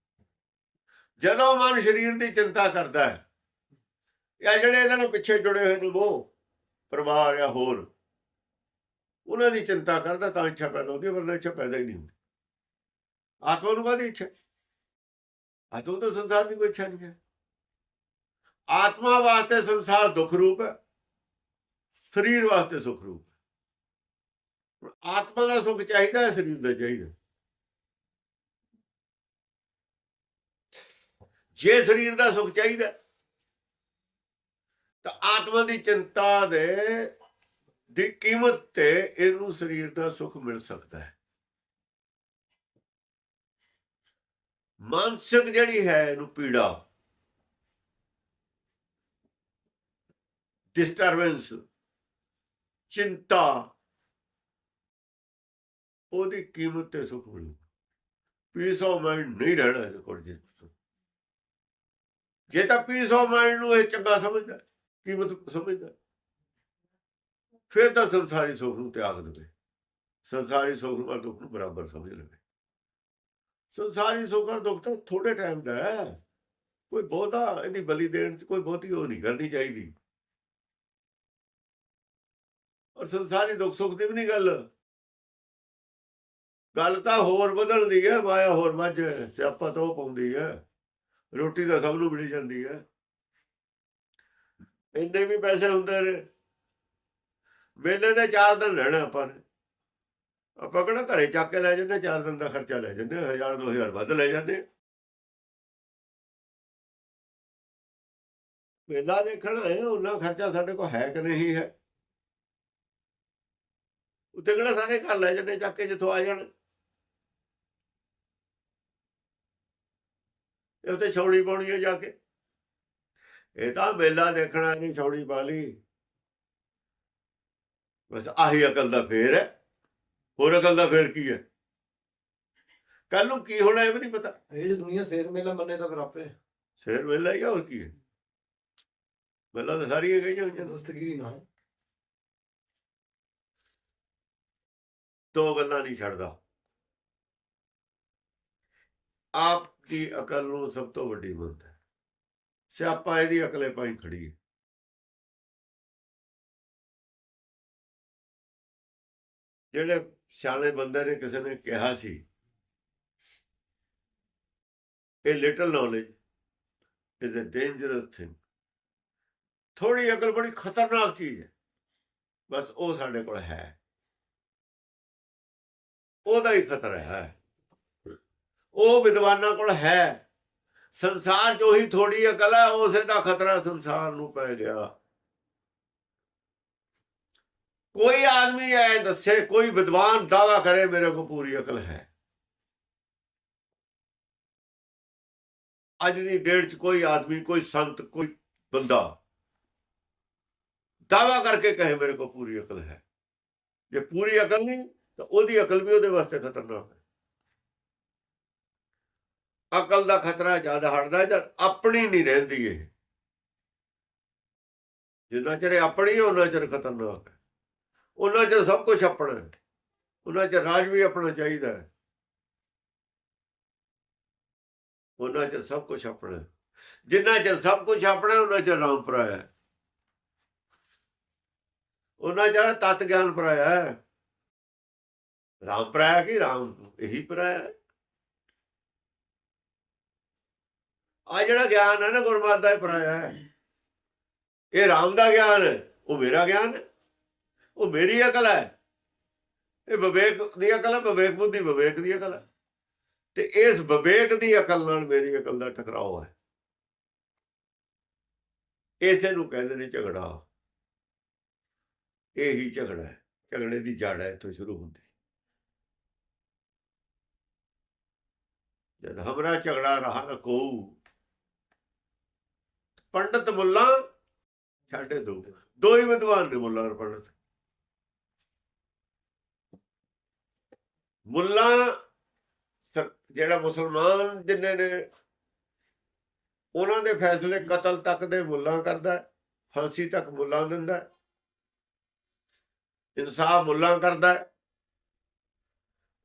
ਜਦੋਂ ਮਨ ਸਰੀਰ ਦੀ ਚਿੰਤਾ ਕਰਦਾ ਹੈ, ਜਾਂ ਜਿਹੜੇ ਇਹਨਾਂ ਨੂੰ ਪਿੱਛੇ ਜੁੜੇ ਹੋਏ ਨੇ ਉਹ ਪਰਿਵਾਰ ਜਾਂ ਹੋਰ। ਉਹਨਾਂ ਦੀ ਚਿੰਤਾ ਕਰਦਾ ਤਾਂ ਇੱਛਾ ਪੈਦਾ ਹੁੰਦੀ ਹੈ ਵਰਨਾ ਇੱਛਾ ਪੈਦਾ ਹੀ ਨਹੀਂ ਹੁੰਦੀ। ਆਤਮਾ ਨੂੰ ਕਾਹਦੀ ਇੱਛਾ? ਆਤਮਾ ਤਾਂ ਸੰਸਾਰ ਦੀ ਕੋਈ ਇੱਛਾ ਨਹੀਂ ਹੈ। ਆਤਮਾ ਵਾਸਤੇ ਸੰਸਾਰ ਦੁੱਖ ਰੂਪ ਹੈ। ਸਰੀਰ ਵਾਸਤੇ ਸੁਖ ਰੂਪ ਹੈ। ਆਤਮਾ ਦਾ ਸੁਖ ਚਾਹੀਦਾ ਹੈ, ਸਰੀਰ ਦਾ ਚਾਹੀਦਾ ਜੇ ਸਰੀਰ ਦਾ ਸੁਖ ਚਾਹੀਦਾ ਤਾਂ ਆਤਮਾ ਦੀ ਚਿੰਤਾ ਦੇ, ਦੀ ਕੀਮਤ ਤੇ ਇਹਨੂੰ ਸਰੀਰ ਦਾ ਸੁੱਖ ਮਿਲ ਸਕਦਾ ਹੈ। ਮਾਨਸਿਕ ਜਿਹੜੀ ਹੈ ਇਹਨੂੰ ਪੀੜਾ ਡਿਸਟਰਬੈਂਸ ਚਿੰਤਾ, ਉਹਦੀ ਕੀਮਤ ਤੇ ਸੁੱਖ ਮਿਲੂ। ਪੀਸ ਆਫ ਮਾਈਂਡ ਨਹੀਂ ਰਹਿਣਾ ਇਹਦੇ ਕੋਲ ਜੇ। ਜੇ ਤਾਂ ਪੀਸ ਆਫ ਮਾਈਂਡ ਨੂੰ ਇਹ ਚੰਗਾ ਸਮਝਦਾ ਕੀਮਤ ਸਮਝਦਾ? ਫਿਰ ਤਾਂ ਸੰਸਾਰੀ ਸੁੱਖ ਨੂੰ ਤਿਆਗ ਦੇਵੇ। ਸੰਸਾਰੀ ਸੁੱਖ ਨਾਲ ਦੁੱਖ ਨੂੰ ਬਰਾਬਰ ਸਮਝ ਲਵੇ। ਸੰਸਾਰੀ ਸੁੱਖ ਔਰ ਦੁੱਖ ਤਾਂ ਥੋੜੇ ਟਾਈਮ ਦਾ ਹੈ। ਕੋਈ ਬਹੁਤਾ ਇਹਦੀ ਬਲੀ ਦੇਣ ਚ ਕੋਈ ਬਹੁਤੀ ਉਹ ਨਹੀਂ ਕਰਨੀ ਚਾਹੀਦੀ। ਔਰ ਸੰਸਾਰੀ ਦੁੱਖ ਸੁੱਖ ਦੀ ਵੀ ਨਹੀਂ ਗੱਲ। ਗੱਲ ਤਾਂ ਹੋਰ ਵਧਣ ਦੀ ਹੈ, ਮਾਇਆ ਹੋਰ ਵੱਜ ਸਿਆਪਾ ਤਾਂ ਉਹ ਪਾਉਂਦੀ ਹੈ। ਰੋਟੀ ਤਾਂ ਸਭ ਨੂੰ ਮਿਲ ਜਾਂਦੀ ਹੈ। ਇੰਨੇ ਵੀ ਪੈਸੇ ਹੁੰਦੇ ਨੇ। ਮੇਲੇ ਦੇ 4 ਦਿਨ ਰਹਿਣਾ ਆਪਾਂ ਨੇ। ਆਪਾਂ ਕਿਹੜਾ ਘਰੇ ਚੱਕ ਕੇ ਲੈ ਜਾਂਦੇ 4 ਦਿਨ ਦਾ ਖਰਚਾ ਲੈ ਜੰਨੇ 1000 2000 ਵੱਧ ਲੈ ਜਾਂਦੇ ਵੇਲਾ ਦੇਖਣਾ ਹੈ ਉਹਨਾਂ ਖਰਚਾ ਸਾਡੇ ਕੋਲ ਹੈ ਕਿ ਨਹੀਂ ਹੈ। ਉੱਥੇ ਕਿਹੜਾ ਸਾਰੇ ਘਰ ਲੈ ਜਾਂਦੇ, ਚੱਕ ਕੇ ਜਿੱਥੋਂ ਆ ਜਾਣ। ਇਹ ਉੱਤੇ ਛੌੜੀ ਪਾਉਣੀ ਹੈ ਜਾ ਕੇ। ਇਹ ਤਾਂ ਮੇਲਾ ਦੇਖਣਾ ਨਹੀਂ ਛੌੜੀ ਲਈ। ਬਸ ਆਹੀ ਅਕਲ ਦਾ ਫੇਰ ਹੈ। ਹੋਰ ਅਕਲ ਦਾ ਫੇਰ ਕੀ ਹੈ? ਕੱਲ ਨੂੰ ਕੀ ਹੋਣਾ ਇਹ ਵੀ ਨਹੀਂ ਪਤਾ। ਇਹ ਜੇ ਦੁਨੀਆ ਸੇਰ ਮੇਲਾ ਮੰਨੇ ਤਾਂ ਫਿਰ ਆਪੇ। ਸ਼ੇਰ ਮੇਲਾ ਹੀ ਆ, ਹੋਰ ਕੀ ਹੈ? ਗੱਲਾਂ ਤਾਂ ਸਾਰੀਆਂ ਕਹੀਆਂ ਹੋਈਆਂ। ਨੇ। ਦਸਤਗੀਰੀ ਨਾਲ ਦੋ ਗੱਲਾਂ ਨਹੀਂ ਛੱਡਦਾ। ਆਪ ਦੀ ਅਕਲ ਨੂੰ ਸਭ ਤੋਂ ਵੱਡੀ ਮੰਨਦਾ। ਸਿਆਪਾ ਇਹਦੀ ਅਕਲੇ ਪਾਈ ਖੜੀ ਹੈ ਜਿਹੜੇ ਸਿਆਣੇ ਬੰਦੇ ਨੇ ਕਿਸੇ ਨੇ ਕਿਹਾ ਸੀ, ਇਹ little knowledge is a dangerous thing ਥੋੜੀ ਅਕਲ ਬੜੀ ਖਤਰਨਾਕ ਚੀਜ਼ ਹੈ ਬਸ ਉਹ ਸਾਡੇ ਕੋਲ ਹੈ। ਉਹਦਾ ਹੀ ਖਤਰਾ ਹੈ। ਉਹ ਵਿਦਵਾਨਾਂ ਕੋਲ ਹੈ। ਸੰਸਾਰ 'ਚ ਉਹੀ ਥੋੜੀ ਅਕਲ ਹੈ, ਉਸੇ ਦਾ ਖਤਰਾ ਸੰਸਾਰ ਨੂੰ ਪੈ ਗਿਆ। ਕੋਈ ਆਦਮੀ ਐ ਦੱਸੇ, ਕੋਈ ਵਿਦਵਾਨ ਦਾਵਾ ਕਰੇ, ਮੇਰੇ ਕੋ ਪੂਰੀ ਅਕਲ ਹੈ। ਅੱਜ ਦੀ ਡੇਟ 'ਚ ਕੋਈ ਆਦਮੀ, ਕੋਈ ਸੰਤ, ਕੋਈ ਬੰਦਾ ਦਾਵਾ ਕਰਕੇ ਕਹੇ, ਮੇਰੇ ਕੋ ਪੂਰੀ ਅਕਲ ਹੈ। ਜੇ ਪੂਰੀ ਅਕਲ ਨਹੀਂ, ਤਾਂ ਉਹਦੀ ਅਕਲ ਵੀ ਉਹਦੇ ਵਾਸਤੇ ਖਤਰਨਾਕ ਹੈ। ਅਕਲ ਦਾ ਖਤਰਾ ਜ਼ਿਆਦਾ ਹਟਦਾ ਜਦ ਆਪਣੀ ਨਹੀਂ ਰਹਿੰਦੀ ਇਹ। ਜਿੰਨਾ ਚਿਰ ਆਪਣੀ ਹੈ, ਉਹਨਾਂ ਚਿਰ ਖਤਰਨਾਕ ਹੈ। ਉਹਨਾਂ ਚਿਰ ਸਭ ਕੁਝ ਆਪਣਾ ਉਹਨਾਂ ਚਿਰ ਰਾਜ ਵੀ ਆਪਣਾ ਚਾਹੀਦਾ ਹੈ। ਉਹਨਾਂ ਚਿਰ ਸਭ ਕੁਝ ਆਪਣਾ ਜਿੰਨਾ ਚਿਰ ਸਭ ਕੁਝ ਆਪਣਾ ਉਹਨਾਂ ਚਿਰ ਰਾਮ ਪਰਾਇਆ ਉਹਨਾਂ ਚਿਰ ਤਤ ਗਿਆਨ ਪਰਾਇਆ ਰਾਮ ਪਰਾਇਆ ਕੀ ਰਾਮ ਇਹੀ ਪਰਾਇਆ ਆ ਜਿਹੜਾ ਗਿਆਨ ਹੈ ਨਾ ਗੁਰਮਤਿ ਦਾ ਇਹ ਪਰਾਇਆ ਹੈ। ਇਹ ਰਾਮ ਦਾ ਗਿਆਨ ਹੈ ਉਹ ਮੇਰਾ ਗਿਆਨ ਹੈ ਉਹ ਮੇਰੀ ਅਕਲ ਹੈ। ਇਹ ਵਿਵੇਕ ਦੀ ਅਕਲ ਹੈ, ਵਿਵੇਕ ਬੁੱਧੀ, ਵਿਵੇਕ ਦੀ ਅਕਲ ਹੈ। ਤੇ ਇਸ ਵਿਵੇਕ ਦੀ ਅਕਲ ਨਾਲ ਮੇਰੀ ਅਕਲ ਦਾ ਟਕਰਾਓ ਹੈ। ਇਸੇ ਨੂੰ ਕਹਿੰਦੇ ਨੇ ਝਗੜਾ। ਇਹ ਹੀ ਝਗੜਾ ਹੈ। ਝਗੜੇ ਦੀ ਜੜ ਹੈ, ਇੱਥੋਂ ਸ਼ੁਰੂ ਹੁੰਦੀ। ਜਦ ਹਮਰਾ ਝਗੜਾ ਰਹਾ ਨ ਕੋ ਪੰਡਤ ਮੁੱਲਾ ਛਾੜੇ ਦੋ। ਦੋ ਹੀ ਵਿਦਵਾਨ ਨੇ ਮੁੱਲਾ ਔਰ ਪੰਡਤ। ਮੁੱਲਾ ਜਿਹੜਾ ਮੁਸਲਮਾਨ ਜਿੰਨੇ ਨੇ, ਉਹਨਾਂ ਦੇ ਫੈਸਲੇ ਕਤਲ ਤੱਕ ਦੇ ਮੁੱਲਾ ਕਰਦਾ ਫਾਂਸੀ ਤੱਕ ਮੁੱਲਾ ਦਿੰਦਾ ਇਨਸਾਫ ਮੁੱਲਾ ਕਰਦਾ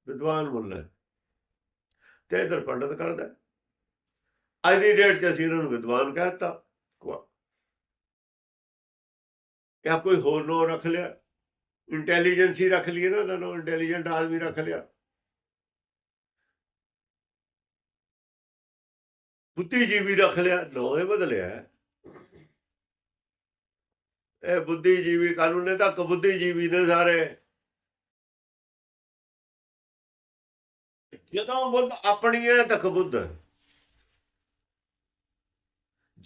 ਵਿਦਵਾਨ ਮੁੱਲਾ ਹੈ। ਤੇ ਇਧਰ ਪੰਡਤ ਕਰਦਾ ਅੱਜ ਦੀ ਡੇਟ 'ਚ ਅਸੀਂ ਇਹਨਾਂ ਨੂੰ ਵਿਦਵਾਨ ਕਹਿਤਾ ਜਾਂ ਕੋਈ ਹੋਰ ਨੋ ਰੱਖ ਲਿਆ ਇੰਟੈਲੀਜੈਂਸੀ ਰੱਖ ਲਈ ਨਾ ਤਾਂ ਇੰਟੈਲੀਜੈਂਟ ਆਦਮੀ ਰੱਖ ਲਿਆ ਬੁੱਧੀਜੀਵੀ ਰੱਖ ਲਿਆ ਨੋ ਇਹ ਬਦਲਿਆ ਇਹ ਬੁੱਧੀਜੀਵੀ ਕਾਨੂੰਨ ਨੇ ਤਾਂ ਕਬੁੱਧੀਜੀਵੀ ਨੇ ਸਾਰੇ ਜਦੋਂ ਬੁੱਧ ਆਪਣੀ ਹੈ ਤਾਂ ਕਬੁੱਧ ਹੈ।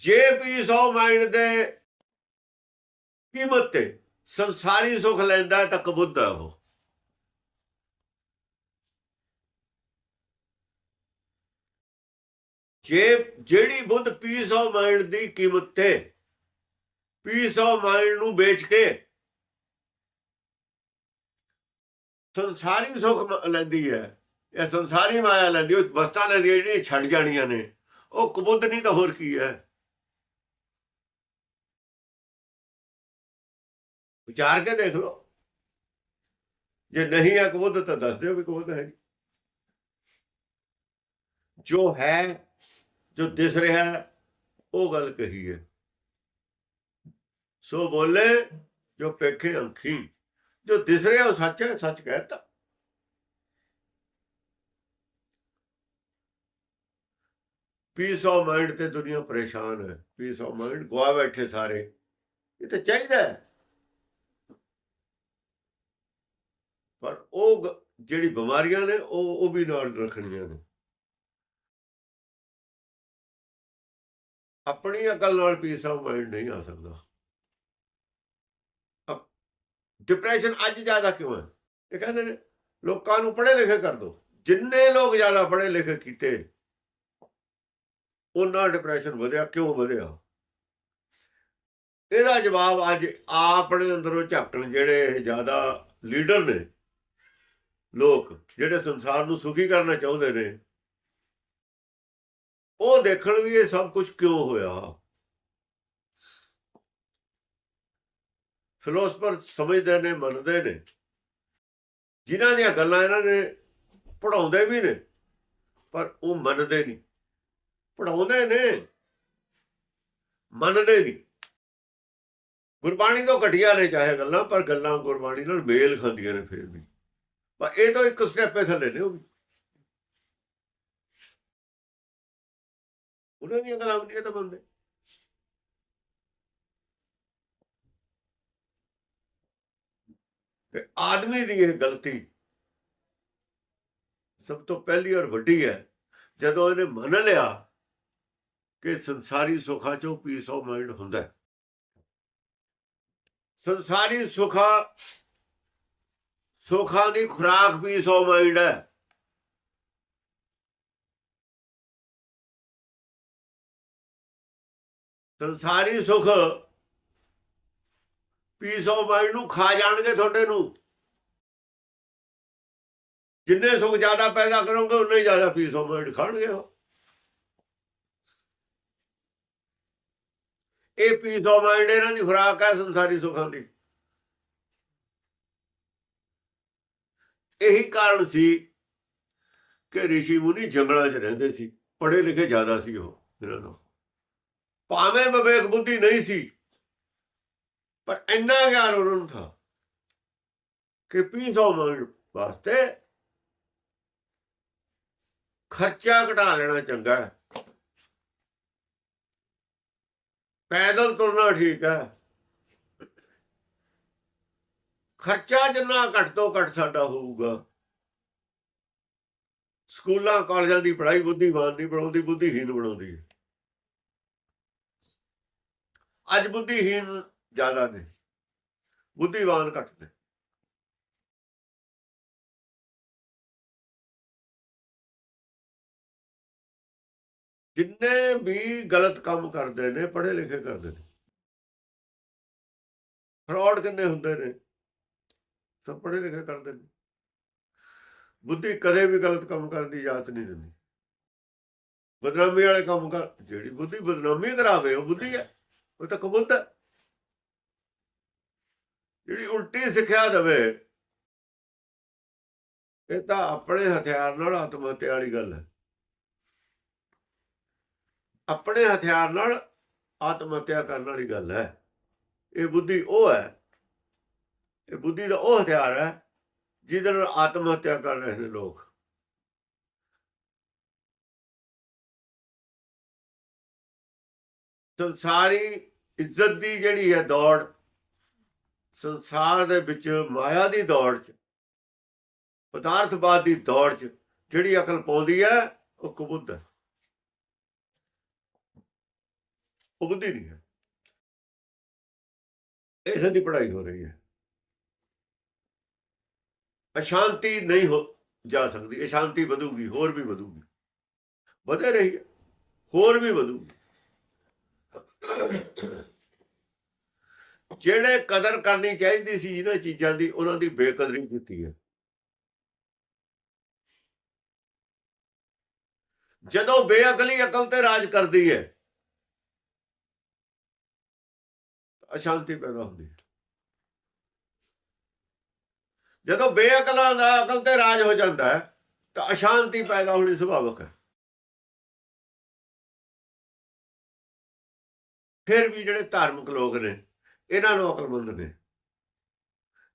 ਜੇ ਪੀਸ ਆਫ ਮਾਈਂਡ ਦੇ ਕੀਮਤ ਤੇ ਸੰਸਾਰੀ ਸੁਖ ਲੈਂਦਾ ਤਾਂ ਕਬੁੱਧ ਹੈ ਉਹ। ਜੇ ਜਿਹੜੀ ਬੁੱਧ ਪੀਸ ਆਫ ਮਾਈਂਡ ਦੀ ਕੀਮਤ ਤੇ ਪੀਸ ਆਫ ਮਾਈਂਡ ਨੂੰ ਵੇਚ ਕੇ ਸੰਸਾਰੀ ਸੁਖ ਲੈਂਦੀ ਹੈ ਇਹ ਸੰਸਾਰੀ ਮਾਇਆ ਲੈਂਦੀ ਉਹ ਵਸਤਾਂ ਲੈਂਦੀ ਜਿਹੜੀਆਂ ਛੱਡ ਜਾਣੀਆਂ ਨੇ, ਉਹ ਕਬੁੱਧ ਨਹੀਂ ਤਾਂ ਹੋਰ ਕੀ ਹੈ। ਵਿਚਾਰ ਕੇ ਦੇਖ ਲਓ। ਜੇ ਨਹੀਂ ਹੈ ਕਬੁੱਧ ਤਾਂ ਦੱਸ ਦਿਓ ਵੀ ਕਬੁੱਧ ਹੈ ਜੋ ਹੈ, ਜੋ ਦਿਸ ਰਿਹਾ, ਉਹ ਗੱਲ ਕਹੀ ਹੈ। ਸੋ ਬੋਲੇ, ਜੋ ਪੇਖੇ ਅੱਖੀ ਜੋ ਦਿਸ ਰਿਹਾ ਉਹ ਸੱਚ ਹੈ, ਸੱਚ ਕਹਿਤਾ। ਪੀਸ ਆਫ ਮਾਈਂਡ ਤੇ ਦੁਨੀਆ ਪਰੇਸ਼ਾਨ ਹੈ। ਪੀਸ ਆਫ ਮਾਈਂਡ ਗਵਾ ਬੈਠੇ ਸਾਰੇ। ਇਹ ਤਾਂ ਚਾਹੀਦਾ ਹੈ। ਪਰ ਉਹ ਗ- ਜਿਹੜੀ ਬਿਮਾਰੀਆਂ ਨੇ, ਉਹ ਉਹ ਵੀ ਨਾਲ ਰੱਖਣੀਆਂ ਨੇ। ਆਪਣੀ ਅਕਲ ਨਾਲ ਪੀਸ ਆਫ ਮਾਈਂਡ ਨਹੀਂ ਆ ਸਕਦਾ। ਡਿਪਰੈਸ਼ਨ ਅੱਜ ਜ਼ਿਆਦਾ ਕਿਉਂ ਹੈ? ਇਹ ਕਹਿੰਦੇ ਨੇ, ਲੋਕਾਂ ਨੂੰ ਪੜ੍ਹੇ ਲਿਖੇ ਕਰ ਦੋ। ਜਿੰਨੇ ਲੋਕ ਜ਼ਿਆਦਾ ਪੜ੍ਹੇ ਲਿਖੇ ਕੀਤੇ, ਉਹਨਾਂ ਡਿਪਰੈਸ਼ਨ ਵਧਿਆ, ਕਿਉਂ ਵਧਿਆ? ਇਹਦਾ ਜਵਾਬ ਅੱਜ ਆਪਣੇ ਅੰਦਰੋਂ ਝਾਕਣ ਜਿਹੜੇ ਜ਼ਿਆਦਾ ਲੀਡਰ ਨੇ ਲੋਕ ਜਿਹੜੇ ਸੰਸਾਰ ਨੂੰ ਸੁਖੀ ਕਰਨਾ ਚਾਹੁੰਦੇ ਨੇ, ਉਹ ਦੇਖਣ ਵੀ ਇਹ ਸਭ ਕੁਝ ਕਿਉਂ ਹੋਇਆ? ਫਿਲਾਸਫਰ ਸਮਝਦੇ ਨੇ, ਮੰਨਦੇ ਨੇ। ਜਿਨ੍ਹਾਂ ਦੀਆਂ ਗੱਲਾਂ ਇਹਨਾਂ ਨੇ ਪੜਾਉਂਦੇ ਵੀ ਨੇ, ਪਰ ਉਹ ਮੰਨਦੇ ਨਹੀਂ। ਪੜਾਉਂਦੇ ਨੇ, ਮੰਨਦੇ ਨਹੀਂ। ਗੁਰਬਾਣੀ ਤੋਂ ਘਟੀਆ ਨੇ ਚਾਹੇ ਗੱਲਾਂ, ਪਰ ਗੱਲਾਂ ਗੁਰਬਾਣੀ ਨਾਲ ਮੇਲ ਖਾਂਦੀਆਂ ਨੇ ਫਿਰ ਵੀ। ਪਰ ਇਹ ਤਾਂ ਇੱਕ ਸਟੈਪ ਥੱਲੇ ਨੇ ਉਹ ਵੀ। ਉਹਨਾਂ ਦੀਆਂ ਗੱਲਾਂ ਨਹੀਂ ਤਾਂ ਬੰਦੇ। ਕਿ ਆਦਮੀ ਦੀ ਇਹ ਗਲਤੀ ਸਭ ਤੋਂ ਪਹਿਲੀ ਔਰ ਵੱਡੀ ਹੈ, ਜਦੋਂ ਇਹਨੇ ਮੰਨ ਲਿਆ ਕਿ ਸੰਸਾਰੀ ਸੁੱਖਾਂ ਚੋਂ ਪੀਸ ਆਫ ਮਾਈਂਡ ਹੁੰਦਾ ਸੰਸਾਰੀ ਸੁੱਖਾਂ ਸੁੱਖਾਂ ਦੀ ਖੁਰਾਕ ਪੀਸ ਆਫ ਮਾਈਂਡ ਹੈ। ਸੰਸਾਰੀ ਸੁੱਖ ਪੀਸ ਆਫ ਮਾਈਂਡ ਨੂੰ ਖਾ ਜਾਣਗੇ ਤੁਹਾਡੇ ਨੂੰ। ਜਿੰਨੇ ਸੁੱਖ ਜ਼ਿਆਦਾ ਪੈਦਾ ਕਰੋਗੇ, ਉਨੇ ਹੀ ਜ਼ਿਆਦਾ ਪੀਸ ਆਫ ਮਾਈਂਡ ਖਾਣਗੇ ਉਹ। ਇਹ ਪੀਸ ਆਫ ਮਾਈਂਡ ਇਹਨਾਂ ਦੀ ਖੁਰਾਕ ਹੈ ਸੰਸਾਰੀ ਸੁਖਾਂ ਦੀ। ਇਹੀ ਕਾਰਨ ਸੀ ਕਿ ઋષਿ ਮੁਨੀ ਜੰਗਲਾਂ 'ਚ ਰਹਿੰਦੇ ਸੀ, ਪੜ੍ਹੇ ਲਿਖੇ ਜ਼ਿਆਦਾ ਸੀ ਉਹ ਇਹਨਾਂ ਨੂੰ ਭਾਵੇਂ ਵਿਵੇਕ ਬੁੱਧੀ ਨਹੀਂ ਸੀ, ਪਰ ਇੰਨਾ ਗਿਆਨ ਉਹਨਾਂ ਨੂੰ ਥਾ ਕਿ ਪੀਸ ਆਫ ਮਾਈਂਡ ਵਾਸਤੇ ਖਰਚਾ ਘਟਾ ਲੈਣਾ ਚੰਗਾ ਹੈ। ਪੈਦਲ ਤੁਰਨਾ ਠੀਕ ਹੈ। ਖਰਚਾ ਜਿੰਨਾ ਘੱਟ ਤੋਂ ਘੱਟ ਸਾਡਾ ਹੋਊਗਾ। ਸਕੂਲਾਂ, ਕਾਲਜਾਂ ਦੀ ਪੜ੍ਹਾਈ ਬੁੱਧੀਵਾਨ ਨਹੀਂ ਬਣਾਉਂਦੀ ਬੁੱਧੀਹੀਨ ਬਣਾਉਂਦੀ ਹੈ। ਅੱਜ ਬੁੱਧੀਹੀਨ ਜ਼ਿਆਦਾ ਨੇ। ਬੁੱਧੀਵਾਨ ਘੱਟ ਨੇ। ਜਿੰਨੇ ਵੀ ਗਲਤ ਕੰਮ ਕਰਦੇ ਨੇ, ਪੜ੍ਹੇ ਲਿਖੇ ਕਰਦੇ ਨੇ ਫਰਾਡ ਕਿੰਨੇ ਹੁੰਦੇ ਨੇ। ਸਭ ਪੜ੍ਹੇ ਲਿਖੇ ਕਰਦੇ ਨੇ। ਬੁੱਧੀ ਕਦੇ ਵੀ ਗਲਤ ਕੰਮ ਕਰਨ ਦੀ ਇਜਾਜ਼ਤ ਨਹੀਂ ਦਿੰਦੀ। ਬਦਨਾਮੀ ਵਾਲੇ ਕੰਮ ਕਰ, ਜਿਹੜੀ ਬੁੱਧੀ ਬਦਨਾਮੀ ਕਰਾਵੇ, ਉਹ ਬੁੱਧੀ ਹੈ, ਉਹ ਤਾਂ ਕਬੂਤ ਹੈ। ਜਿਹੜੀ ਉਲਟੀ ਸਿੱਖਿਆ ਦੇਵੇ, ਇਹ ਤਾਂ ਆਪਣੇ ਹਥਿਆਰ ਨਾਲ ਆਤਮ ਹੱਤਿਆ ਵਾਲੀ ਗੱਲ ਹੈ। ਆਪਣੇ ਹਥਿਆਰ ਨਾਲ ਆਤਮ ਹੱਤਿਆ ਕਰਨ ਵਾਲੀ ਗੱਲ ਹੈ। ਇਹ ਬੁੱਧੀ ਉਹ ਹੈ ਇਹ ਬੁੱਧੀ ਦਾ ਉਹ ਹਥਿਆਰ ਹੈ, ਜਿਹਦੇ ਨਾਲ ਆਤਮ ਹੱਤਿਆ ਕਰ ਰਹੇ ਨੇ ਲੋਕ। ਸੰਸਾਰੀ ਇੱਜ਼ਤ ਦੀ ਜਿਹੜੀ ਹੈ ਦੌੜ, ਸੰਸਾਰ ਦੇ ਵਿੱਚ ਮਾਇਆ ਦੀ ਦੌੜ 'ਚ, ਪਦਾਰਥਵਾਦ ਦੀ ਦੌੜ 'ਚ, ਜਿਹੜੀ ਅਕਲ ਪਾਉਂਦੀ ਹੈ, ਉਹ ਕਬੁੱਧ ਹੈ। ਉਹ ਬੁੱਧੀ ਨਹੀਂ ਹੈ। ਇਸੇ ਦੀ ਪੜ੍ਹਾਈ ਹੋ ਰਹੀ ਹੈ। ਅਸ਼ਾਂਤੀ ਨਹੀਂ ਹੋ ਜਾ ਸਕਦੀ, ਅਸ਼ਾਂਤੀ ਵਧੂਗੀ, ਹੋਰ ਵੀ ਵਧੂਗੀ। ਵਧੇ ਰਹੀ ਹੈ, ਹੋਰ ਵੀ ਵਧੂਗੀ। ਜਿਹੜੇ ਕਦਰ ਕਰਨੀ ਚਾਹੀਦੀ ਸੀ ਇਹਨਾਂ ਚੀਜ਼ਾਂ ਦੀ, ਉਹਨਾਂ ਦੀ ਬੇਕਦਰੀ ਕੀਤੀ ਹੈ। ਜਦੋਂ ਬੇਅਕਲੀ ਅਕਲ ਤੇ ਰਾਜ ਕਰਦੀ ਹੈ ਅਸ਼ਾਂਤੀ ਪੈਦਾ ਹੁੰਦੀ ਹੈ। ਜਦੋਂ ਬੇਅਕਲਾਂ ਦਾ ਅਕਲ ਤੇ ਰਾਜ ਹੋ ਜਾਂਦਾ ਹੈ, ਤਾਂ ਅਸ਼ਾਂਤੀ ਪੈਦਾ ਹੋਣੀ ਸੁਭਾਵਕ ਹੈ। ਫਿਰ ਵੀ ਜਿਹੜੇ ਧਾਰਮਿਕ ਲੋਕ ਨੇ, ਇਹਨਾਂ ਨੂੰ ਅਕਲਮੰਦ ਨੇ,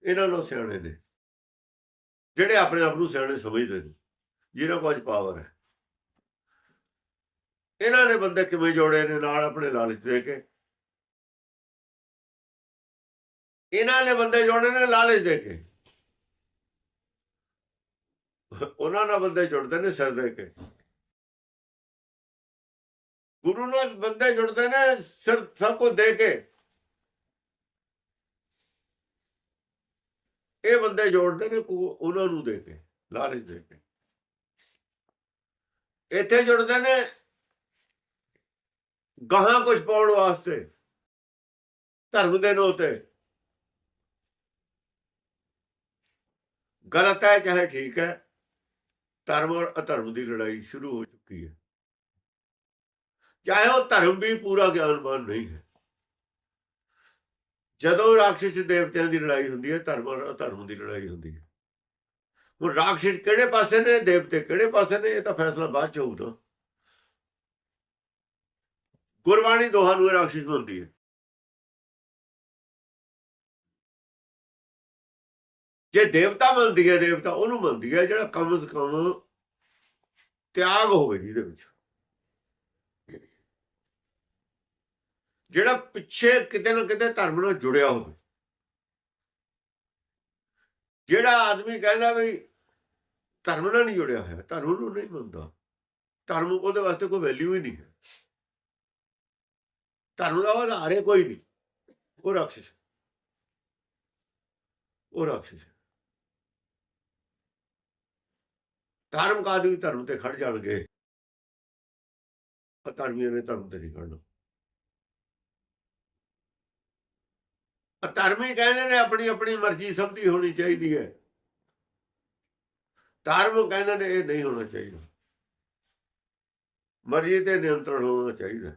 ਇਹਨਾਂ ਨੂੰ ਸਿਆਣੇ ਨੇ, ਜਿਹੜੇ ਆਪਣੇ ਆਪ ਨੂੰ ਸਿਆਣੇ ਸਮਝਦੇ ਨੇ, ਜਿਹਨਾਂ ਕੋਲ ਅੱਜ ਪਾਵਰ ਹੈ। ਇਹਨਾਂ ਨੇ ਬੰਦੇ ਕਿਵੇਂ ਜੋੜੇ ਨੇ, ਨਾਲ ਆਪਣੇ ਲਾਲਚ ਦੇ ਕੇ? ਇਹਨਾਂ ਨੇ ਬੰਦੇ ਜੋੜੇ ਨੇ, ਲਾਲਚ ਦੇ ਕੇ? ਉਹਨਾਂ ਨਾਲ ਬੰਦੇ ਜੁੜਦੇ ਨੇ ਸਿਰ ਦੇ ਕੇ। ਗੁਰੂ ਨਾਲ ਬੰਦੇ ਜੁੜਦੇ ਨੇ ਸਿਰ ਸਭ ਕੁਝ ਦੇ ਕੇ। ਇਹ ਬੰਦੇ ਜੋੜਦੇ ਨੇ ਉਹਨਾਂ ਨੂੰ ਦੇ ਕੇ, ਲਾਲਚ ਦੇ ਕੇ। ਇੱਥੇ ਜੁੜਦੇ ਨੇ ਗਾਹਾਂ ਕੁਝ ਪਾਉਣ ਵਾਸਤੇ, ਧਰਮ ਦੇ ਨਾਂ ਤੇ ਗਲਤ ਹੈ ਚਾਹੇ ਠੀਕ ਹੈ। ਧਰਮ ਔਰ ਅਧਰਮ ਦੀ ਲੜਾਈ ਸ਼ੁਰੂ ਹੋ ਚੁੱਕੀ ਹੈ। ਚਾਹੇ ਉਹ ਧਰਮ ਵੀ ਪੂਰਾ ਗਿਆਨਵਾਨ ਨਹੀਂ ਹੈ। ਜਦੋਂ ਰਾਖਸ਼ ਦੇਵਤਿਆਂ ਦੀ ਲੜਾਈ ਹੁੰਦੀ ਹੈ, ਧਰਮ ਔਰ ਅਧਰਮ ਦੀ ਲੜਾਈ ਹੁੰਦੀ ਹੈ। ਹੁਣ ਰਾਖਸ਼ ਕਿਹੜੇ ਪਾਸੇ ਨੇ, ਦੇਵਤੇ ਕਿਹੜੇ ਪਾਸੇ ਨੇ, ਇਹ ਤਾਂ ਫੈਸਲਾ ਬਾਅਦ ਚ ਹੋਊਗਾ। ਗੁਰਬਾਣੀ ਦੋਹਾਂ ਨੂੰ ਰਾਖਸ਼ ਬਣਦੀ ਹੈ। ਜੇ ਦੇਵਤਾ ਮੰਨਦੀ ਹੈ, ਦੇਵਤਾ ਉਹਨੂੰ ਮੰਨਦੀ ਹੈ, ਜਿਹੜਾ ਕਮ ਸੇ ਕਮ ਤਿਆਗ ਹੋਵੇ ਜਿਹਦੇ ਵਿੱਚ। ਜਿਹੜਾ ਪਿੱਛੇ ਕਿਤੇ ਨਾ ਕਿਤੇ ਧਰਮ ਨਾਲ ਜੁੜਿਆ ਹੋਵੇ। ਜਿਹੜਾ ਆਦਮੀ ਕਹਿੰਦਾ ਵੀ ਧਰਮ ਨਾਲ ਨਹੀਂ ਜੁੜਿਆ ਹੋਇਆ, ਧਰਮ ਨੂੰ ਨਹੀਂ ਮੰਨਦਾ। ਧਰਮ ਉਹਦੇ ਵਾਸਤੇ ਕੋਈ ਵੈਲਿਊ ਹੀ ਨਹੀਂ ਹੈ। ਧਰਮ ਦਾ ਆਧਾਰ ਹੈ ਕੋਈ ਨਹੀਂ। ਉਹ ਰਾਖਸ਼ ਉਹ ਰਾਖਸ਼ ਧਰਮ ਕਾਦੂ ਧਰਮ ਤੇ ਖੜ ਜਾਣਗੇ। ਅਧਰਮੀਆਂ ਨੇ ਧਰਮ ਤੇ ਨਹੀਂ ਖੜਨਾ। ਧਰਮੀ ਕਹਿੰਦੇ ਨੇ ਆਪਣੀ ਆਪਣੀ ਮਰਜ਼ੀ ਸਭ ਦੀ ਹੋਣੀ ਚਾਹੀਦੀ ਹੈ। ਧਰਮ ਕਹਿੰਦੇ ਨੇ ਇਹ ਨਹੀਂ ਹੋਣਾ ਚਾਹੀਦਾ। ਮਰਜ਼ੀ ਤੇ ਨਿਯੰਤਰਣ ਹੋਣਾ ਚਾਹੀਦਾ।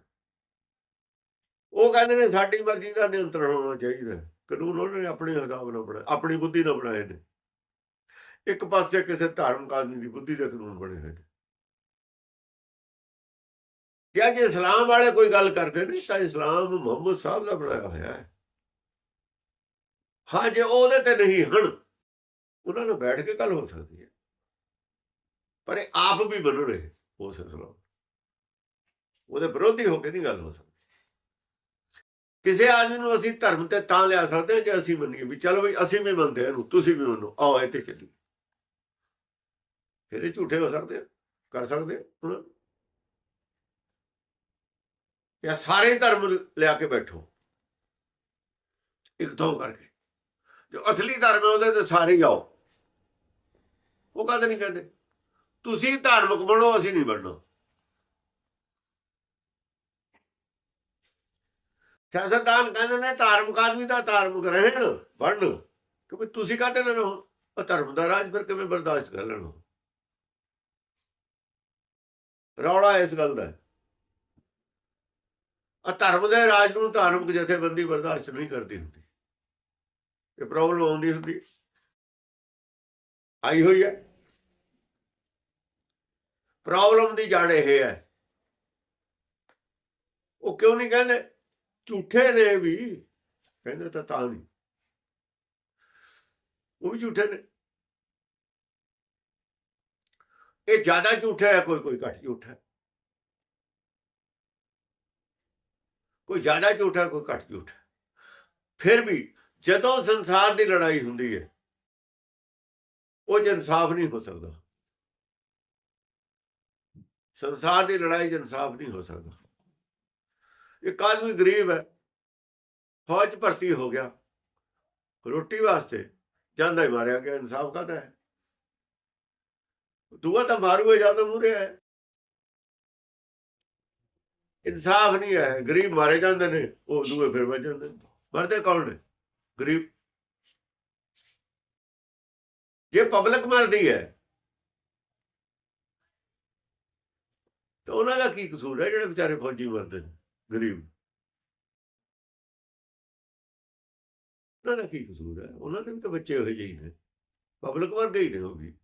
ਉਹ ਕਹਿੰਦੇ ਨੇ ਸਾਡੀ ਮਰਜ਼ੀ ਦਾ ਨਿਯੰਤਰਣ ਹੋਣਾ ਚਾਹੀਦਾ। ਕਾਨੂੰਨ ਉਹਨਾਂ ਨੇ ਆਪਣੇ ਹਿਸਾਬ ਨਾਲ ਬਣਾਏ ਆਪਣੀ ਬੁੱਧੀ ਨਾਲ ਬਣਾਏ ਨੇ। ਇੱਕ ਪਾਸੇ ਕਿਸੇ ਧਾਰਮਿਕ ਆਦਮੀ ਦੀ ਬੁੱਧੀ ਦੇ ਕਾਨੂੰਨ ਬਣੇ ਹੋਏ ਨੇ। ਕਿਹਾ ਜੇ ਇਸਲਾਮ ਵਾਲੇ ਕੋਈ ਗੱਲ ਕਰਦੇ ਨੇ, ਤਾਂ ਇਸਲਾਮ ਮੁਹੰਮਦ ਸਾਹਿਬ ਦਾ ਬਣਾਇਆ ਹੋਇਆ ਹੈ। ਹਾਂ, ਜੇ ਉਹਦੇ ਤੇ ਨਹੀਂ ਹਣ ਉਹਨਾਂ ਨਾਲ ਬੈਠ ਕੇ ਗੱਲ ਹੋ ਸਕਦੀ ਹੈ। ਪਰ ਇਹ ਆਪ ਵੀ ਬਣ ਰਹੇ ਉਸ ਇਸਲਾਮ ਉਹਦੇ ਵਿਰੋਧੀ ਹੋ ਕੇ ਨਹੀਂ ਗੱਲ ਹੋ ਸਕਦੀ। ਕਿਸੇ ਆਦਮੀ ਨੂੰ ਅਸੀਂ ਧਰਮ ਤੇ ਤਾਂ ਲਿਆ ਸਕਦੇ ਹਾਂ ਜੇ ਅਸੀਂ ਮੰਨੀਏ ਵੀ ਚਲੋ ਵੀ ਅਸੀਂ ਵੀ ਮੰਨਦੇ ਹਾਂ ਇਹਨੂੰ, ਤੁਸੀਂ ਵੀ ਮੰਨੋ, ਆਓ ਇੱਥੇ ਚੱਲੀਏ। ਫਿਰ ਇਹ ਝੂਠੇ ਹੋ ਸਕਦੇ ਕਰ ਸਕਦੇ ਹੁਣ ਜਾਂ ਸਾਰੇ ਧਰਮ ਲਿਆ ਕੇ ਬੈਠੋ। ਇੱਕ ਦੋ ਕਰਕੇ। ਜੋ ਅਸਲੀ ਧਰਮ ਹੈ ਉਹਦੇ ਤੇ ਸਾਰੇ ਜਾਓ। ਉਹ ਕਦੇ ਨਹੀਂ ਕਹਿੰਦੇ? ਤੁਸੀਂ ਧਾਰਮਿਕ ਬਣੋ, ਅਸੀਂ ਨਹੀਂ ਬਣਨਾ। ਸਿਆਸਤਦਾਨ ਕਹਿੰਦੇ ਨੇ ਧਾਰਮਿਕ ਆਦਮੀ ਦਾ ਧਾਰਮਿਕ ਰਹਿਣ, ਬਣਨ। ਕਿਉਂਕਿ ਤੁਸੀਂ ਕਾਹਦੇ ਨਾਲ ਉਹ ਧਰਮ ਦਾ ਰਾਜ ਫਿਰ ਕਿਵੇਂ ਬਰਦਾਸ਼ਤ ਕਰ ਲੈਣਾ? ਰੌਲਾ ਇਸ ਗੱਲ ਦਾ ਆ ਧਰਮ ਦੇ ਰਾਜ ਨੂੰ ਧਾਰਮਿਕ ਜਥੇਬੰਦੀ ਬਰਦਾਸ਼ਤ ਨਹੀਂ ਕਰਦੀ ਹੁੰਦੀ। ਇਹ ਪ੍ਰੋਬਲਮ ਆਉਂਦੀ ਹੁੰਦੀ ਆਈ ਹੋਈ ਹੈ। ਪ੍ਰੋਬਲਮ ਦੀ ਜੜ ਇਹ ਹੈ। ਉਹ ਕਿਉਂ ਨਹੀਂ ਕਹਿੰਦੇ? ਝੂਠੇ ਨੇ ਵੀ। ਕਹਿੰਦੇ ਤਾਂ ਤਾਂ ਨਹੀਂ। ਉਹ ਵੀ ਝੂਠੇ ਨੇ। ਇਹ ਜ਼ਿਆਦਾ ਝੂਠਾ ਹੈ, ਕੋਈ ਕੋਈ ਘੱਟ ਝੂਠਾ ਹੈ। ਕੋਈ ਜ਼ਿਆਦਾ ਝੂਠਾ, ਕੋਈ ਘੱਟ ਝੂਠਾ ਫਿਰ ਵੀ ਜਦੋਂ ਸੰਸਾਰ ਦੀ ਲੜਾਈ ਹੁੰਦੀ ਹੈ, ਉਹ 'ਚ ਇਨਸਾਫ ਨਹੀਂ ਹੋ ਸਕਦਾ। ਸੰਸਾਰ ਦੀ ਲੜਾਈ 'ਚ ਇਨਸਾਫ ਨਹੀਂ ਹੋ ਸਕਦਾ। ਇੱਕ ਆਦਮੀ ਗਰੀਬ ਹੈ, ਫੌਜ ਭਰਤੀ ਹੋ ਗਿਆ, ਰੋਟੀ ਵਾਸਤੇ ਜਾਂਦਾ ਹੀ ਮਾਰਿਆ ਗਿਆ, ਇਨਸਾਫ ਕਾਹਦਾ ਹੈ? ਦੂਆ ਤਾਂ ਮਾਰੂ ਹੈ ਜਾਂਦਾ ਮੂਰੇ ਹੈ। ਇਨਸਾਫ ਨਹੀਂ ਹੈ, ਗਰੀਬ ਮਾਰੇ ਜਾਂਦੇ ਨੇ, ਉਹ ਦੂਏ ਫਿਰ ਬਚ ਜਾਂਦੇ ਮਰਦੇ ਕੌਣ ਨੇ? ਗਰੀਬ। ਜੇ ਪਬਲਿਕ ਮਰਦੀ ਹੈ, ਤਾਂ ਉਹਨਾਂ ਦਾ ਕੀ ਕਸੂਰ ਹੈ ਜਿਹੜੇ ਵਿਚਾਰੇ ਫੌਜੀ ਮਰਦੇ ਨੇ, ਗਰੀਬ? ਉਹਨਾਂ ਦਾ ਕੀ ਕਸੂਰ ਹੈ? ਉਹਨਾਂ ਦੇ ਵੀ ਤਾਂ ਬੱਚੇ ਹੋਏ ਜਿਹੀ ਨੇ। ਪਬਲਿਕ ਵਰਗੇ ਹੀ ਨੇ ਉਹ ਵੀ।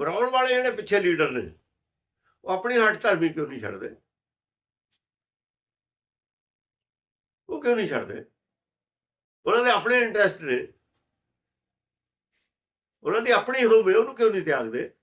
ਬਣਾਉਣ ਵਾਲੇ ਜਿਹੜੇ ਪਿੱਛੇ ਲੀਡਰ ਨੇ, ਉਹ ਆਪਣੀ ਹੱਟ ਧਰਮੀ ਕਿਉਂ ਨਹੀਂ ਛੱਡਦੇ? ਉਹ ਕਿਉਂ ਨਹੀਂ ਛੱਡਦੇ? ਉਹਨਾਂ ਦੇ ਆਪਣੇ ਇੰਟਰਸਟ ਨੇ। ਉਹਨਾਂ ਦੀ ਆਪਣੀ ਹੋਵੇ, ਉਹਨੂੰ ਕਿਉਂ ਨਹੀਂ ਤਿਆਗਦੇ?